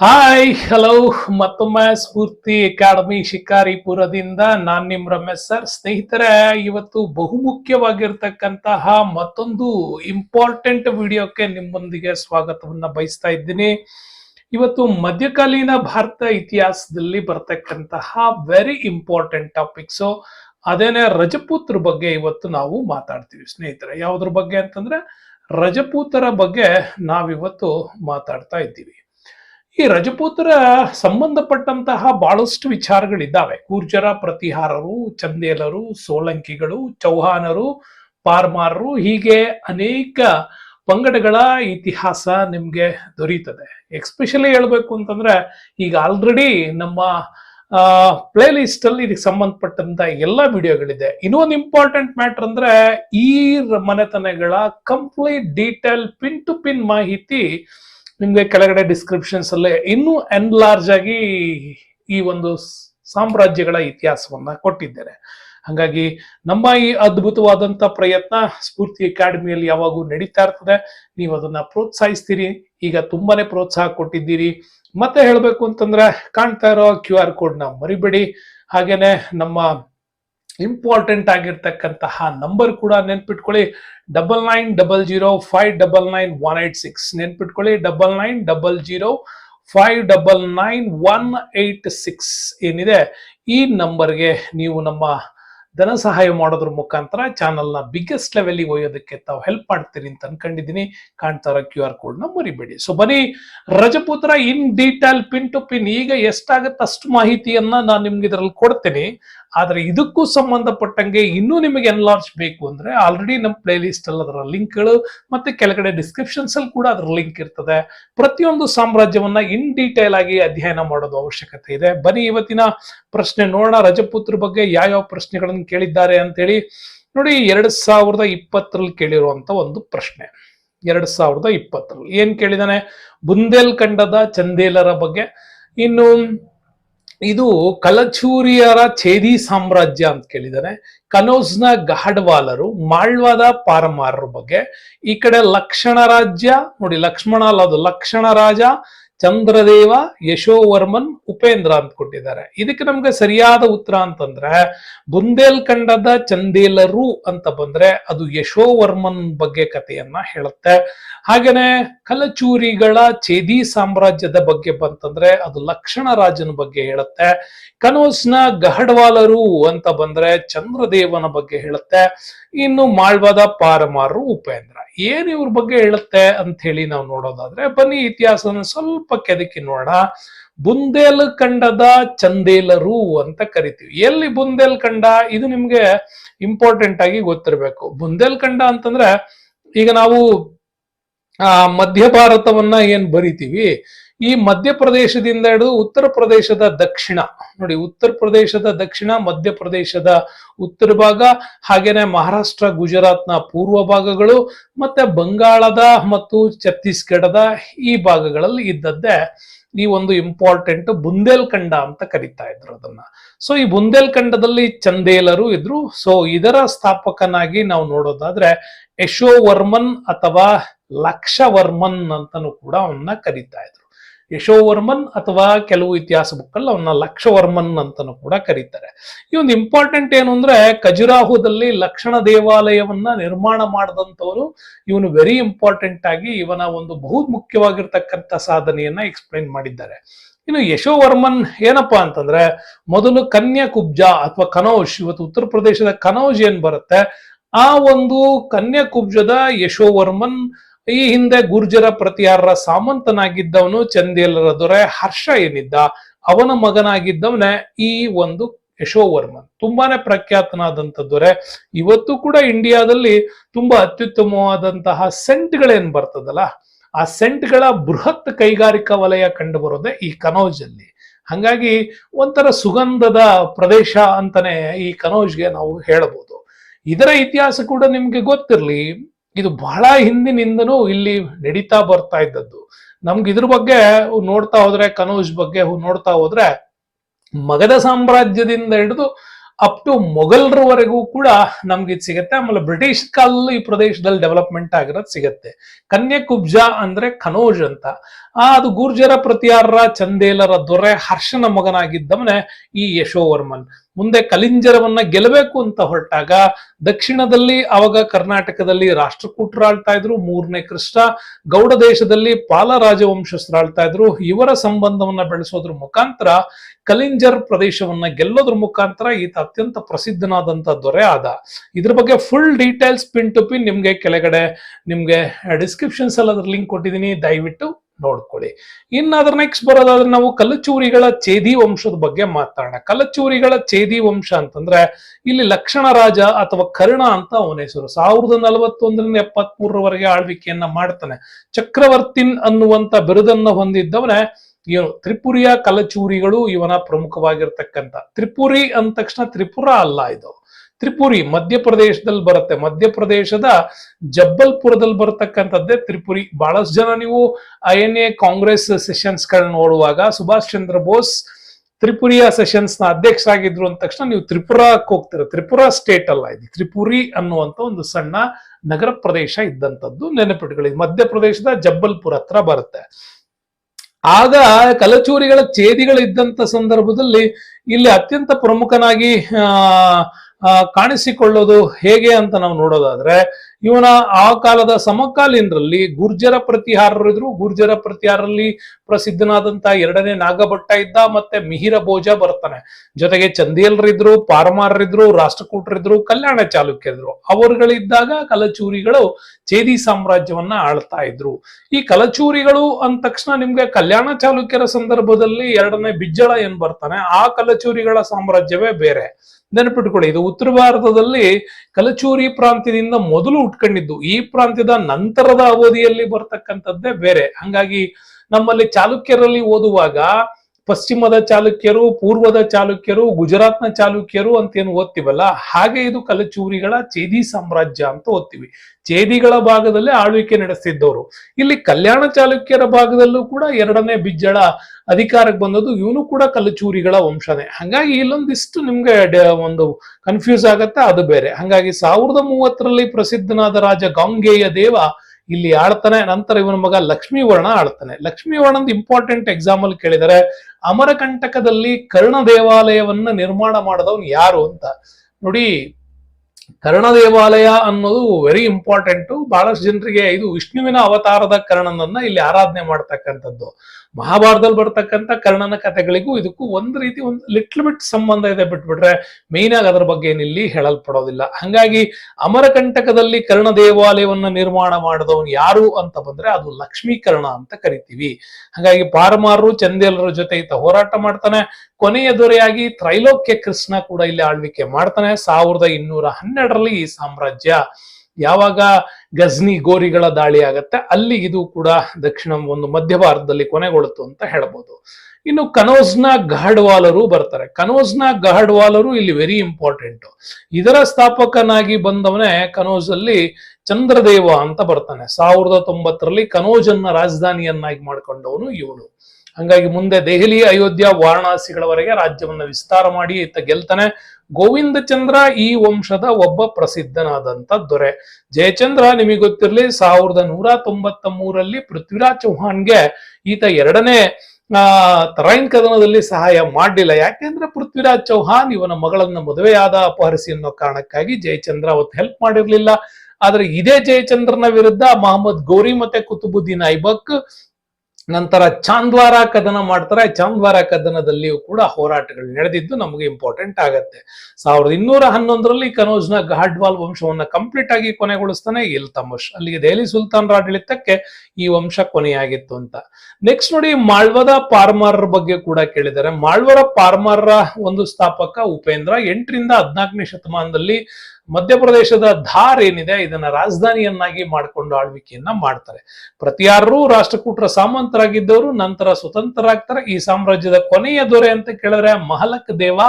Hi hello ಮತ್ತೊಮ್ಮೆ ಸ್ಫೂರ್ತಿ academy ಶಿಕಾರಿಪುರದಿಂದ ನಾನ್ ನಿಮ್ Ramesh sir. ಸ್ನೇಹಿತರೆ, ಇವತ್ತು ಬಹುಮುಖ್ಯವಾಗಿರ್ತಕ್ಕಂತಹ ಮತ್ತೊಂದು ಇಂಪಾರ್ಟೆಂಟ್ ವಿಡಿಯೋಕ್ಕೆ ನಿಮ್ಮೊಂದಿಗೆ ಸ್ವಾಗತವನ್ನ ಬಯಸ್ತಾ ಇದ್ದೀನಿ. ಇವತ್ತು ಮಧ್ಯಕಾಲೀನ ಭಾರತ ಇತಿಹಾಸದಲ್ಲಿ ಬರ್ತಕ್ಕಂತಹ ವೆರಿ ಇಂಪಾರ್ಟೆಂಟ್ ಟಾಪಿಕ್ಸ್ ಅದೇನೆ ರಜಪೂತ್ರ ಬಗ್ಗೆ ಇವತ್ತು ನಾವು ಮಾತಾಡ್ತೀವಿ ಸ್ನೇಹಿತರೆ. ಯಾವುದ್ರ ಬಗ್ಗೆ ಅಂತಂದ್ರೆ, ರಜಪೂತರ ಬಗ್ಗೆ ನಾವಿವತ್ತು ಮಾತಾಡ್ತಾ ಇದ್ದೀವಿ. ಈ ರಜಪೂತರ ಸಂಬಂಧಪಟ್ಟಂತಹ ಬಹಳಷ್ಟು ವಿಚಾರಗಳಿದ್ದಾವೆ. ಕೂರ್ಜರ ಪ್ರತಿಹಾರರು, ಚಂದೇಲರು, ಸೋಲಂಕಿಗಳು, ಚೌಹಾನರು, ಪಾರ್ಮಾರರು ಹೀಗೆ ಅನೇಕ ಪಂಗಡಗಳ ಇತಿಹಾಸ ನಿಮ್ಗೆ ದೊರೀತದೆ. ಎಕ್ಸ್ಪೆಷಲಿ ಹೇಳ್ಬೇಕು ಅಂತಂದ್ರೆ ಈಗ ಆಲ್ರೆಡಿ ನಮ್ಮ ಪ್ಲೇಲಿಸ್ಟ್ ಅಲ್ಲಿ ಇದಕ್ಕೆ ಸಂಬಂಧಪಟ್ಟಂತ ಎಲ್ಲ ವಿಡಿಯೋಗಳಿದೆ. ಇನ್ನೊಂದು ಇಂಪಾರ್ಟೆಂಟ್ ಮ್ಯಾಟರ್ ಅಂದ್ರೆ ಈ ಮನೆತನಗಳ complete detail pin to pin ಮಾಹಿತಿ ನಿಮ್ಗೆ ಕೆಳಗಡೆ ಡಿಸ್ಕ್ರಿಪ್ಷನ್ಸ್ ಅಲ್ಲೇ ಇನ್ನೂ ಎನ್ಲಾರ್ಜ್ ಆಗಿ ಈ ಒಂದು ಸಾಮ್ರಾಜ್ಯಗಳ ಇತಿಹಾಸವನ್ನ ಕೊಟ್ಟಿದ್ದೇನೆ ಹಾಗಾಗಿ ನಮ್ಮ ಈ ಅದ್ಭುತವಾದಂತ ಪ್ರಯತ್ನ ಸ್ಫೂರ್ತಿ ಅಕಾಡೆಮಿಯಲ್ಲಿ ಯಾವಾಗೂ ನಡೀತಾ ಇರ್ತದೆ. ನೀವು ಅದನ್ನ ಪ್ರೋತ್ಸಾಹಿಸ್ತೀರಿ. ಈಗ ತುಂಬಾನೇ ಪ್ರೋತ್ಸಾಹ ಕೊಟ್ಟಿದ್ದೀರಿ. ಮತ್ತೆ ಹೇಳಬೇಕು ಅಂತಂದ್ರೆ ಕಾಣ್ತಾ ಇರೋ ಕ್ಯೂ ಆರ್ ಕೋಡ್ನ ಮರಿಬೇಡಿ. ಹಾಗೇನೆ ನಮ್ಮ ಇಂಪಾರ್ಟೆಂಟ್ ಆಗಿರ್ತಕ್ಕಂತಹ ನಂಬರ್ ಕೂಡ ನೆನ್ಪಿಟ್ಕೊಳ್ಳಿ. Double nine double zero five double nine one eight six ನೆನ್ಪಿಟ್ಕೊಳ್ಳಿ. Double nine double zero five double nine one eight six ಏನಿದೆ? ಈ ನಂಬರ್ಗೆ ನೀವು ನಮ್ಮ ಧನ ಸಹಾಯ ಮಾಡೋದ್ರ ಮುಖಾಂತರ ಚಾನಲ್ನ ಬಿಗ್ಗೆಸ್ಟ್ ಲೆವೆಲ್ಗೆ ಒಯ್ಯೋದಕ್ಕೆ ತಾವು ಹೆಲ್ಪ್ ಮಾಡ್ತೀರಿ ಅಂತ ಅನ್ಕೊಂಡಿದ್ದೀನಿ. ಕಾಣ್ತಾ ಇರೋ ಕ್ಯೂ ಆರ್ ಕೋಡ್ನ ಮರಿಬೇಡಿ. ಸೊ ಬನಿ ರಜಪುತ್ರ in detail pin to pin ಈಗ ಎಷ್ಟಾಗತ್ತೆ ಅಷ್ಟು ಮಾಹಿತಿಯನ್ನ ನಾನು ನಿಮ್ಗೆ ಇದರಲ್ಲಿ ಕೊಡ್ತೀನಿ. ಆದ್ರೆ ಇದಕ್ಕೂ ಸಂಬಂಧಪಟ್ಟಂಗೆ ಇನ್ನೂ ನಿಮಗೆ ಎನ್ಲಾರ್ಜ್ ಬೇಕು ಅಂದ್ರೆ ಆಲ್ರೆಡಿ ನಮ್ಮ ಪ್ಲೇಲಿಸ್ಟ್ ಅಲ್ಲಿ ಅದರ ಲಿಂಕ್ಗಳು ಮತ್ತೆ ಕೆಳಗಡೆ ಡಿಸ್ಕ್ರಿಪ್ಷನ್ಸ್ ಅಲ್ಲಿ ಕೂಡ ಅದರ ಲಿಂಕ್ ಇರ್ತದೆ. ಪ್ರತಿಯೊಂದು ಸಾಮ್ರಾಜ್ಯವನ್ನ ಇನ್ ಡೀಟೇಲ್ ಆಗಿ ಅಧ್ಯಯನ ಮಾಡೋದು ಅವಶ್ಯಕತೆ ಇದೆ. ಬನ್ನಿ, ಇವತ್ತಿನ ಪ್ರಶ್ನೆ ನೋಡೋಣ. ರಜಪುತ್ರ ಬಗ್ಗೆ ಯಾವ್ಯಾವ ಪ್ರಶ್ನೆಗಳನ್ನು ಕೇಳಿದ್ದಾರೆ ಅಂತೇಳಿ ನೋಡಿ ಎರಡ್ ಸಾವಿರದ ಇಪ್ಪತ್ತರಲ್ಲಿ ಕೇಳಿರುವಂತ ಒಂದು ಪ್ರಶ್ನೆ. ಎರಡ್ ಸಾವಿರದ ಇಪ್ಪತ್ತರಲ್ಲಿ ಏನ್ ಕೇಳಿದಾನೆ? ಬುಂದೇಲ್ಖಂಡದ ಚಂದೇಲರ ಬಗ್ಗೆ. ಇನ್ನು ಇದು ಕಲಚೂರಿಯರ ಛೇದಿ ಸಾಮ್ರಾಜ್ಯ ಅಂತ ಕೇಳಿದಾನೆ. ಕನೋಜ್ನ ಗಹಡ್ವಾಲರು, ಮಾಳ್ವಾದ ಪಾರಮಾರರ ಬಗ್ಗೆ. ಈ ಕಡೆ ಲಕ್ಷಣ ರಾಜ್ಯ, ನೋಡಿ ಲಕ್ಷ್ಮಣ ಅಲ್ಲ ಅದು, ಲಕ್ಷಣ ರಾಜ ಚಂದ್ರದೇವ ಯಶೋವರ್ಮನ್ ಉಪೇಂದ್ರ ಅಂತ ಕೊಟ್ಟಿದ್ದಾರೆ. ಇದಕ್ಕೆ ನಮ್ಗೆ ಸರಿಯಾದ ಉತ್ತರ ಅಂತಂದ್ರೆ, ಬುಂದೇಲ್ಖಂಡದ ಚಂದೇಲರು ಅಂತ ಬಂದ್ರೆ ಅದು ಯಶೋವರ್ಮನ್ ಬಗ್ಗೆ ಕಥೆಯನ್ನ ಹೇಳುತ್ತೆ. ಹಾಗೇನೆ ಕಲಚೂರಿಗಳ ಛೇದಿ ಸಾಮ್ರಾಜ್ಯದ ಬಗ್ಗೆ ಬಂತಂದ್ರೆ ಅದು ಲಕ್ಷಣ ರಾಜನ ಬಗ್ಗೆ ಹೇಳುತ್ತೆ. ಕನೋಸ್ನ ಗಹಡ್ವಾಲರು ಅಂತ ಬಂದ್ರೆ ಚಂದ್ರದೇವನ ಬಗ್ಗೆ ಹೇಳುತ್ತೆ. ಇನ್ನು ಮಾಳ್ವಾದ ಪಾರಮಾರರು ಉಪೇಂದ್ರ. ಏನ್ ಇವ್ರ ಬಗ್ಗೆ ಹೇಳುತ್ತೆ ಅಂತ ಹೇಳಿ ನಾವು ನೋಡೋದಾದ್ರೆ ಬನ್ನಿ ಇತಿಹಾಸನ ಸ್ವಲ್ಪ ಕೆದಕಿ ನೋಡೋಣ. ಬುಂದೇಲ್ಖಂಡದ ಚಂದೇಲರು ಅಂತ ಕರಿತೀವಿ. ಎಲ್ಲಿ ಬುಂದೇಲ್ ಕಂಡ ಇದು ನಿಮ್ಗೆ ಇಂಪಾರ್ಟೆಂಟ್ ಆಗಿ ಗೊತ್ತಿರಬೇಕು. ಬುಂದೇಲ್ಖಂಡ ಅಂತಂದ್ರೆ ಈಗ ನಾವು ಆ ಮಧ್ಯ ಭಾರತವನ್ನ ಏನ್ ಬರಿತೀವಿ? ಈ ಮಧ್ಯಪ್ರದೇಶದಿಂದ ಹಿಡಿದು ಉತ್ತರ ಪ್ರದೇಶದ ದಕ್ಷಿಣ. ನೋಡಿ, ಉತ್ತರ ಪ್ರದೇಶದ ದಕ್ಷಿಣ ಮಧ್ಯಪ್ರದೇಶದ ಉತ್ತರ ಭಾಗ, ಹಾಗೇನೆ ಮಹಾರಾಷ್ಟ್ರ, ಗುಜರಾತ್ನ ಪೂರ್ವ ಭಾಗಗಳು, ಮತ್ತೆ ಬಂಗಾಳದ ಮತ್ತು ಛತ್ತೀಸ್ಗಢದ ಈ ಭಾಗಗಳಲ್ಲಿ ಇದ್ದದ್ದೇ ಈ ಒಂದು ಇಂಪಾರ್ಟೆಂಟ್ ಬುಂದೇಲ್ಖಂಡ ಅಂತ ಕರಿತಾ ಇದ್ರು ಅದನ್ನ. ಸೊ ಈ ಬುಂದೇಲ್ಖಂಡದಲ್ಲಿ ಚಂದೇಲರು ಇದ್ರು. ಸೊ ಇದರ ಸ್ಥಾಪಕನಾಗಿ ನಾವು ನೋಡೋದಾದ್ರೆ ಯಶೋವರ್ಮನ್ ಅಥವಾ ಲಕ್ಷವರ್ಮನ್ ಅಂತಾನೂ ಕೂಡ ಅವನ್ನ ಕರಿತಾ ಇದ್ರು. ಯಶೋವರ್ಮನ್ ಅಥವಾ ಕೆಲವು ಇತಿಹಾಸ ಬುಕ್ಕಲ್ಲಿ ಅವನ್ನ ಲಕ್ಷವರ್ಮನ್ ಅಂತಾನೂ ಕೂಡ ಕರೀತಾರೆ. ಈ ಒಂದು ಇಂಪಾರ್ಟೆಂಟ್ ಏನು ಅಂದ್ರೆ ಖಜುರಾಹುದಲ್ಲಿ ಲಕ್ಷಣ ದೇವಾಲಯವನ್ನ ನಿರ್ಮಾಣ ಮಾಡಿದಂಥವರು ಇವನು ವೆರಿ ಇಂಪಾರ್ಟೆಂಟ್ ಆಗಿ ಇವನ ಒಂದು ಬಹು ಮುಖ್ಯವಾಗಿರ್ತಕ್ಕಂಥ ಸಾಧನೆಯನ್ನ ಎಕ್ಸ್ಪ್ಲೈನ್ ಮಾಡಿದ್ದಾರೆ. ಇನ್ನು ಯಶೋವರ್ಮನ್ ಏನಪ್ಪಾ ಅಂತಂದ್ರೆ ಮೊದಲು ಕನ್ಯಾಕುಬ್ಜ ಅಥವಾ ಕನೌಜ್, ಇವತ್ತು ಉತ್ತರ ಪ್ರದೇಶದ ಕನೌಜ್ ಏನ್ ಬರುತ್ತೆ? ಆ ಒಂದು ಕನ್ಯಾಕುಬ್ಜದ ಯಶೋವರ್ಮನ್ ಈ ಹಿಂದೆ ಗುರ್ಜರ ಪ್ರತಿಹಾರರ ಸಾಮಂತನಾಗಿದ್ದವನು ಚಂದೇಲರ ದೊರೆ ಹರ್ಷ ಏನಿದ್ದ? ಅವನ ಮಗನಾಗಿದ್ದವನೇ ಈ ಒಂದು ಯಶೋವರ್ಮನ್. ತುಂಬಾನೇ ಪ್ರಖ್ಯಾತನಾದಂತ ದೊರೆ. ಇವತ್ತು ಕೂಡ ಇಂಡಿಯಾದಲ್ಲಿ ತುಂಬಾ ಅತ್ಯುತ್ತಮವಾದಂತಹ ಸೆಂಟ್ಗಳೇನ್ ಬರ್ತದಲ್ಲ? ಆ ಸೆಂಟ್ಗಳ ಬೃಹತ್ ಕೈಗಾರಿಕಾ ವಲಯ ಕಂಡು ಬರೋದೇ ಈ ಕನೌಜಲ್ಲಿ. ಹಂಗಾಗಿ ಒಂಥರ ಸುಗಂಧದ ಪ್ರದೇಶ ಅಂತಾನೆ ಈ ಕನೌಜ್ಗೆ ನಾವು ಹೇಳಬಹುದು ಇದರ ಇತಿಹಾಸ ಕೂಡ ನಿಮ್ಗೆ ಗೊತ್ತಿರ್ಲಿ. ಇದು ಬಹಳ ಹಿಂದಿನಿಂದನೂ ಇಲ್ಲಿ ನಡೀತಾ ಬರ್ತಾ ಇದ್ದದ್ದು. ನಮ್ಗೆ ಇದ್ರ ಬಗ್ಗೆ ನೋಡ್ತಾ ಹೋದ್ರೆ, ಕನೌಜ್ ಬಗ್ಗೆ ನೋಡ್ತಾ ಹೋದ್ರೆ ಮಗಧ ಸಾಮ್ರಾಜ್ಯದಿಂದ ಹಿಡಿದು ಅಪ್ ಟು ಮೊಘಲ್ರವರೆಗೂ ಕೂಡ ನಮ್ಗೆ ಇದು ಸಿಗುತ್ತೆ. ಆಮೇಲೆ ಬ್ರಿಟಿಷ್ ಕಾಲ ಈ ಪ್ರದೇಶದಲ್ಲಿ ಡೆವಲಪ್ಮೆಂಟ್ ಆಗಿರೋದು ಸಿಗುತ್ತೆ. ಕನ್ಯಕುಬ್ಜ ಅಂದ್ರೆ ಕನೋಜ್ ಅಂತ. ಆ, ಅದು ಗುರ್ಜರ ಪ್ರತಿಯಾರರ ಚಂದೇಲರ ದೊರೆ ಹರ್ಷನ ಮಗನಾಗಿದ್ದವನೇ ಈ ಯಶೋವರ್ಮನ್. ಮುಂದೆ ಕಲಿಂಜರವನ್ನ ಗೆಲ್ಲಬೇಕು ಅಂತ ಹೊರಟಾಗ ದಕ್ಷಿಣದಲ್ಲಿ ಅವಾಗ ಕರ್ನಾಟಕದಲ್ಲಿ ರಾಷ್ಟ್ರಕೂಟರು ಆಳ್ತಾ ಇದ್ರು, ಮೂರನೇ ಕೃಷ್ಣ ಗೌಡ ದೇಶದಲ್ಲಿ ಪಾಲ ರಾಜವಂಶಸ್ಥರು ಆಳ್ತಾ ಇದ್ರು. ಇವರ ಸಂಬಂಧವನ್ನ ಬೆಳೆಸೋದ್ರ ಮುಖಾಂತರ ಕಲಿಂಜರ್ ಪ್ರದೇಶವನ್ನ ಗೆಲ್ಲೋದ್ರ ಮುಖಾಂತರ ಈತ ಅತ್ಯಂತ ಪ್ರಸಿದ್ಧನಾದಂತ ದೊರೆ ಆದ. ಇದ್ರ ಬಗ್ಗೆ full details pin to pin ನಿಮ್ಗೆ ಕೆಳಗಡೆ ನಿಮ್ಗೆ ಡಿಸ್ಕ್ರಿಪ್ಷನ್ಸ್ ಅಲ್ಲಿ ಅದ್ರ ಲಿಂಕ್ ಕೊಟ್ಟಿದ್ದೀನಿ ದಯವಿಟ್ಟು ನೋಡ್ಕೊಳ್ಳಿ. ಇನ್ನು ಅದ್ರ ನೆಕ್ಸ್ಟ್ ಬರೋದಾದ್ರೆ ನಾವು ಕಲಚೂರಿಗಳ ಚೇದಿ ವಂಶದ ಬಗ್ಗೆ ಮಾತಾಡೋಣ. ಕಲಚೂರಿಗಳ ಚೇದಿ ವಂಶ ಅಂತಂದ್ರೆ ಇಲ್ಲಿ ಲಕ್ಷಣ ರಾಜ ಅಥವಾ ಕರ್ಣ ಅಂತ ಅವನ ಹೆಸರು. ಸಾವಿರದ ನಲವತ್ತೊಂದರಿಂದ ಎಪ್ಪತ್ತ್ ಮೂರರವರೆಗೆ ಆಳ್ವಿಕೆಯನ್ನ ಮಾಡ್ತಾನೆ. ಚಕ್ರವರ್ತಿನ್ ಅನ್ನುವಂತ ಬಿರುದನ್ನ ಹೊಂದಿದ್ದವನೇ ಇವನು. ತ್ರಿಪುರಿಯ ಕಲಚೂರಿಗಳು ಇವನ ಪ್ರಮುಖವಾಗಿರ್ತಕ್ಕಂಥ. ತ್ರಿಪುರಿ ಅಂದ ತಕ್ಷಣ ತ್ರಿಪುರ ಅಲ್ಲ ಇದು. ತ್ರಿಪುರಿ ಮಧ್ಯಪ್ರದೇಶದಲ್ಲಿ ಬರುತ್ತೆ. ಮಧ್ಯಪ್ರದೇಶದ ಜಬ್ಬಲ್ಪುರದಲ್ಲಿ ಬರತಕ್ಕಂಥದ್ದೇ ತ್ರಿಪುರಿ. ಬಹಳಷ್ಟು ಜನ ನೀವು I N A Congress sessions ಗಳನ್ನ ನೋಡುವಾಗ ಸುಭಾಷ್ ಚಂದ್ರ ಬೋಸ್ ತ್ರಿಪುರಿಯ ಸೆಷನ್ಸ್ನ ಅಧ್ಯಕ್ಷರಾಗಿದ್ರು ಅಂದ ತಕ್ಷಣ ನೀವು ತ್ರಿಪುರಕ್ಕೆ ಹೋಗ್ತೀರ. ತ್ರಿಪುರ ಸ್ಟೇಟ್ ಅಲ್ಲ ಇದು. ತ್ರಿಪುರಿ ಅನ್ನುವಂತ ಒಂದು ಸಣ್ಣ ನಗರ ಪ್ರದೇಶ ಇದ್ದಂಥದ್ದು ನೆನಪಿಟ್ಕೊಳ್ಳಿ. ಮಧ್ಯಪ್ರದೇಶದ ಜಬ್ಬಲ್ಪುರ ಹತ್ರ ಬರುತ್ತೆ. ಆಗ ಕಲಚೂರಿಗಳ ಛೇದಿಗಳು ಇದ್ದಂತ ಸಂದರ್ಭದಲ್ಲಿ ಇಲ್ಲಿ ಅತ್ಯಂತ ಪ್ರಮುಖನಾಗಿ ಆ, ಕಾಣಿಸಿಕೊಳ್ಳೋದು ಹೇಗೆ ಅಂತ ನಾವು ನೋಡೋದಾದ್ರೆ ಇವನ ಆ ಕಾಲದ ಸಮಕಾಲೀನರಲ್ಲಿ ಗುರ್ಜರ ಪ್ರತಿಹಾರರು ಇದ್ರು. ಗುರ್ಜರ ಪ್ರತಿಹಾರರಲ್ಲಿ ಪ್ರಸಿದ್ಧನಾದಂತ ಎರಡನೇ ನಾಗಭಟ್ಟ ಇದ್ದ, ಮತ್ತೆ ಮಿಹಿರ ಭೋಜ ಬರ್ತಾನೆ. ಜೊತೆಗೆ ಚಂದೇಲ್ರಿದ್ರು ಪಾರಮಾರರಿದ್ರು, ರಾಷ್ಟ್ರಕೂಟರಿದ್ರು, ಕಲ್ಯಾಣ ಚಾಲುಕ್ಯರಿದ್ರು. ಅವರುಗಳಿದ್ದಾಗ ಕಲಚೂರಿಗಳು ಚೇದಿ ಸಾಮ್ರಾಜ್ಯವನ್ನ ಆಳ್ತಾ ಇದ್ರು. ಈ ಕಲಚೂರಿಗಳು ಅಂದ ತಕ್ಷಣ ನಿಮ್ಗೆ ಕಲ್ಯಾಣ ಚಾಲುಕ್ಯರ ಸಂದರ್ಭದಲ್ಲಿ ಎರಡನೇ ಬಿಜ್ಜಳ ಏನ್ ಬರ್ತಾನೆ? ಆ ಕಲಚೂರಿಗಳ ಸಾಮ್ರಾಜ್ಯವೇ ಬೇರೆ. ನೆನಪಿಟ್ಕೊಳ್ಳಿ, ಇದು ಉತ್ತರ ಭಾರತದಲ್ಲಿ ಕಲಚೂರಿ ಪ್ರಾಂತ್ಯದಿಂದ ಮೊದಲು ಉಟ್ಕೊಂಡಿದ್ದು. ಈ ಪ್ರಾಂತ್ಯದ ನಂತರದ ಅವಧಿಯಲ್ಲಿ ಬರ್ತಕ್ಕಂಥದ್ದೇ ಬೇರೆ. ಹಂಗಾಗಿ ನಮ್ಮಲ್ಲಿ ಚಾಲುಕ್ಯರಲ್ಲಿ ಓದುವಾಗ ಪಶ್ಚಿಮದ ಚಾಲುಕ್ಯರು, ಪೂರ್ವದ ಚಾಲುಕ್ಯರು, ಗುಜರಾತ್ನ ಚಾಲುಕ್ಯರು ಅಂತ ಏನು ಓದ್ತೀವಲ್ಲ, ಹಾಗೆ ಇದು ಕಲಚೂರಿಗಳ ಚೇದಿ ಸಾಮ್ರಾಜ್ಯ ಅಂತ ಓದ್ತೀವಿ. ಚೇದಿಗಳ ಭಾಗದಲ್ಲೇ ಆಳ್ವಿಕೆ ನಡೆಸಿದ್ದವರು ಇಲ್ಲಿ ಕಲ್ಯಾಣ ಚಾಲುಕ್ಯರ ಭಾಗದಲ್ಲೂ ಕೂಡ ಎರಡನೇ ಬಿಜ್ಜಳ ಅಧಿಕಾರಕ್ಕೆ ಬಂದದ್ದು ಇವನು ಕೂಡ ಕಲ್ಲುಚೂರಿಗಳ ವಂಶನೇ. ಹಂಗಾಗಿ ಇಲ್ಲೊಂದಿಷ್ಟು ನಿಮ್ಗೆ ಒಂದು ಕನ್ಫ್ಯೂಸ್ ಆಗತ್ತೆ, ಅದು ಬೇರೆ. ಹಂಗಾಗಿ ಸಾವಿರದ ಮೂವತ್ತರಲ್ಲಿ ಪ್ರಸಿದ್ಧನಾದ ರಾಜ ಗಾಂಗೇಯ ದೇವ ಇಲ್ಲಿ ಆಡ್ತಾನೆ ನಂತರ ಇವನ ಮಗ ಲಕ್ಷ್ಮೀವರ್ಣ ಆಳ್ತಾನೆ. ಲಕ್ಷ್ಮೀವರ್ಣದ ಇಂಪಾರ್ಟೆಂಟ್ ಎಕ್ಸಾಂಪಲ್ ಕೇಳಿದರೆ, ಅಮರಕಂಟಕದಲ್ಲಿ ಕರ್ಣ ದೇವಾಲಯವನ್ನ ನಿರ್ಮಾಣ ಮಾಡಿದವನು ಯಾರು ಅಂತ. ನೋಡಿ, ಕರ್ಣ ದೇವಾಲಯ ಅನ್ನೋದು ವೆರಿ ಇಂಪಾರ್ಟೆಂಟ್ ಬಹಳಷ್ಟು ಜನರಿಗೆ ಇದು ವಿಷ್ಣುವಿನ ಅವತಾರದ ಕರ್ಣನನ್ನ ಇಲ್ಲಿ ಆರಾಧನೆ ಮಾಡ್ತಕ್ಕಂಥದ್ದು. ಮಹಾಭಾರತದಲ್ಲಿ ಬರ್ತಕ್ಕಂಥ ಕರ್ಣನ ಕಥೆಗಳಿಗೂ ಇದಕ್ಕೂ ಒಂದು ರೀತಿ ಒಂದು ಲಿಟ್ಲ್ ಬಿಟ್ ಸಂಬಂಧ ಇದೆ ಬಿಟ್ಬಿಟ್ರೆ ಮೇನ್ ಆಗಿ ಅದರ ಬಗ್ಗೆ ಏನಿಲ್ಲಿ ಹೇಳಲ್ಪಡೋದಿಲ್ಲ. ಹಂಗಾಗಿ ಅಮರಕಂಟಕದಲ್ಲಿ ಕರ್ಣ ದೇವಾಲಯವನ್ನ ನಿರ್ಮಾಣ ಮಾಡಿದವನು ಯಾರು ಅಂತ ಬಂದ್ರೆ ಅದು ಲಕ್ಷ್ಮೀಕರ್ಣ ಅಂತ ಕರಿತೀವಿ. ಹಾಗಾಗಿ ಪಾರಮಾರರು ಚಂದೇಲರ ಜೊತೆ ಈತ ಹೋರಾಟ ಮಾಡ್ತಾನೆ. ಕೊನೆಯ ದೊರೆಯಾಗಿ ತ್ರೈಲೋಕ್ಯ ಕೃಷ್ಣ ಕೂಡ ಇಲ್ಲಿ ಆಳ್ವಿಕೆ ಮಾಡ್ತಾನೆ. ಸಾವಿರದ ಇನ್ನೂರ ಹನ್ನೆರಡರಲ್ಲಿ ಈ ಸಾಮ್ರಾಜ್ಯ ಯಾವಾಗ ಗಜ್ನಿ ಗೋರಿಗಳ ದಾಳಿ ಆಗತ್ತೆ, ಅಲ್ಲಿ ಇದು ಕೂಡ ದಕ್ಷಿಣ ಒಂದು ಮಧ್ಯ ಭಾರತದಲ್ಲಿ ಕೊನೆಗೊಳ್ತು ಅಂತ ಹೇಳ್ಬೋದು. ಇನ್ನು ಕನೋಜ್ನ ಗಹಡ್ವಾಲರು ಬರ್ತಾರೆ. ಕನೋಜ್ನ ಗಹಡ್ವಾಲರು ಇಲ್ಲಿ ವೆರಿ ಇಂಪಾರ್ಟೆಂಟ್ ಇದರ ಸ್ಥಾಪಕನಾಗಿ ಬಂದವನೇ ಕನೋಜ್ ಅಲ್ಲಿ ಚಂದ್ರದೇವ ಅಂತ ಬರ್ತಾನೆ. ಸಾವಿರದ ತೊಂಬತ್ತರಲ್ಲಿ ಕನೋಜನ್ನ ರಾಜಧಾನಿಯನ್ನಾಗಿ ಮಾಡ್ಕೊಂಡವನು ಇವನು. ಹಂಗಾಗಿ ಮುಂದೆ ದೆಹಲಿ ಅಯೋಧ್ಯ, ವಾರಣಾಸಿಗಳವರೆಗೆ ರಾಜ್ಯವನ್ನು ವಿಸ್ತಾರ ಮಾಡಿ ಈತ ಗೆಲ್ತಾನೆ. ಗೋವಿಂದ ಚಂದ್ರ ಈ ವಂಶದ ಒಬ್ಬ ಪ್ರಸಿದ್ಧನಾದಂತ ದೊರೆ. ಜಯಚಂದ್ರ ನಿಮಗೆ ಗೊತ್ತಿರಲಿ, ಸಾವಿರದ ನೂರ ತೊಂಬತ್ತ ಮೂರಲ್ಲಿ ಪೃಥ್ವಿರಾಜ್ ಚೌಹಾಣ್ಗೆ ಈತ ಎರಡನೇ, ಆ ತರೈನ್ ಕದನದಲ್ಲಿ ಸಹಾಯ ಮಾಡಲಿಲ್ಲ. ಯಾಕೆಂದ್ರೆ ಪೃಥ್ವಿರಾಜ್ ಚೌಹಾನ್ ಇವನ ಮಗಳನ್ನ ಮದುವೆಯಾದ ಅಪಹರಿಸಿ ಅನ್ನೋ ಕಾರಣಕ್ಕಾಗಿ ಜಯಚಂದ್ರ ಅವತ್ತು ಹೆಲ್ಪ್ ಮಾಡಿರ್ಲಿಲ್ಲ. ಆದ್ರೆ ಇದೇ ಜಯಚಂದ್ರನ ವಿರುದ್ಧ ಮಹಮ್ಮದ್ ಗೌರಿ ಮತ್ತೆ ಕುತುಬುದ್ದೀನ್ ಐಬಕ್ ನಂತರ ಚಾಂದ್ವಾರ ಕದನ ಮಾಡ್ತಾರೆ. ಚಾಂದ್ವಾರ ಕದನದಲ್ಲಿಯೂ ಕೂಡ ಹೋರಾಟಗಳು ನಡೆದಿದ್ದು ನಮಗೆ ಇಂಪಾರ್ಟೆಂಟ್ ಆಗತ್ತೆ. ಸಾವಿರದ ಇನ್ನೂರ ಹನ್ನೊಂದರಲ್ಲಿ ಕನೋಜ್ನ ಘಾಟ್ವಾಲ್ ವಂಶವನ್ನ ಕಂಪ್ಲೀಟ್ ಆಗಿ ಕೊನೆಗೊಳಿಸ್ತಾನೆ. ಇಲ್ತಮಶ್ ಅಲ್ಲಿಗೆ ದೆಹಲಿ ಸುಲ್ತಾನ್ ಆಡಳಿತಕ್ಕೆ ಈ ವಂಶ ಕೊನೆಯಾಗಿತ್ತು ಅಂತ. ನೆಕ್ಸ್ಟ್ ನೋಡಿ ಮಾಳ್ವದ ಪಾರ್ಮಾರರ ಬಗ್ಗೆ ಕೂಡ ಕೇಳಿದ್ದಾರೆ ಮಾಳ್ವರ ಪಾರ್ಮಾರರ ಒಂದು ಸ್ಥಾಪಕ ಉಪೇಂದ್ರ ಎಂಟರಿಂದ ಹದಿನಾಲ್ಕನೇ ಶತಮಾನದಲ್ಲಿ ಮಧ್ಯಪ್ರದೇಶದ ಧಾರ್ ಏನಿದೆ, ಇದನ್ನ ರಾಜಧಾನಿಯನ್ನಾಗಿ ಮಾಡಿಕೊಂಡು ಆಳ್ವಿಕೆಯನ್ನ ಮಾಡ್ತಾರೆ. ಪ್ರತಿಯಾರರೂ ರಾಷ್ಟ್ರಕೂಟರ ಸಾಮಂತರಾಗಿದ್ದವರು ನಂತರ ಸ್ವತಂತ್ರರಾಗ್ತಾರೆ. ಈ ಸಾಮ್ರಾಜ್ಯದ ಕೊನೆಯ ದೊರೆ ಅಂತ ಕೇಳಿದ್ರೆ ಮಹಲಕ್ ದೇವ,